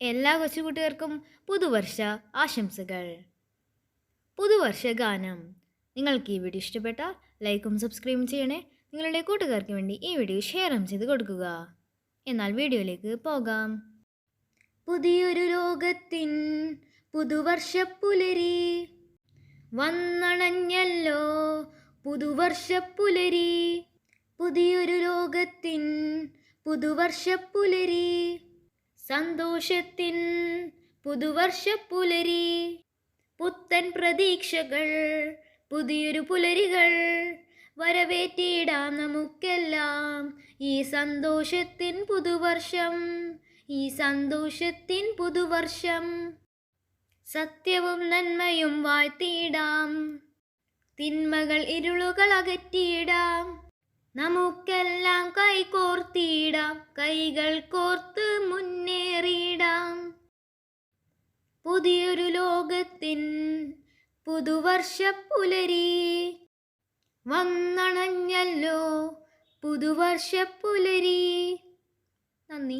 എല്ലാ കൊച്ചുകുട്ടികൾക്കും പുതുവർഷ ആശംസകൾ. പുതുവർഷ ഗാനം നിങ്ങൾക്ക് ഈ വീഡിയോ ഇഷ്ടപ്പെട്ടാൽ ലൈക്കും സബ്സ്ക്രൈബും ചെയ്യണേ. നിങ്ങളുടെ കൂട്ടുകാർക്ക് വേണ്ടി ഈ വീഡിയോ ഷെയറും ചെയ്ത് കൊടുക്കുക. എന്നാൽ വീഡിയോയിലേക്ക് പോകാം. പുതിയൊരു ലോകത്തിൻ പുതുവർഷ പുലരി വന്നണഞ്ഞല്ലോ. പുതുവർഷ പുലരി പുതിയൊരു ലോകത്തിൻ പുതുവർഷപ്പുലരി. സന്തോഷത്തിൻ പുതുവർഷ പുലരി പുത്തൻ പ്രതീക്ഷകൾ പുതിയൊരു പുലരികൾ വരവേറ്റിടാം നമുക്കെല്ലാം. ഈ സന്തോഷത്തിൻ പുതുവർഷം ഈ സന്തോഷത്തിൻ പുതുവർഷം സത്യവും നന്മയും വാഴ്ത്തിയിടാം. തിന്മകൾ ഇരുളുകൾ അകറ്റിയിടാം. നമുക്കെല്ലാം കൈകോർത്തിയിടാം കൈകൾ കോർത്ത് മുന്നേറിയിടാം പുതിയൊരു ലോകത്തിൻ പുതുവർഷ പുലരി വന്നണഞ്ഞല്ലോ പുതുവർഷ പുലരി. നന്ദി.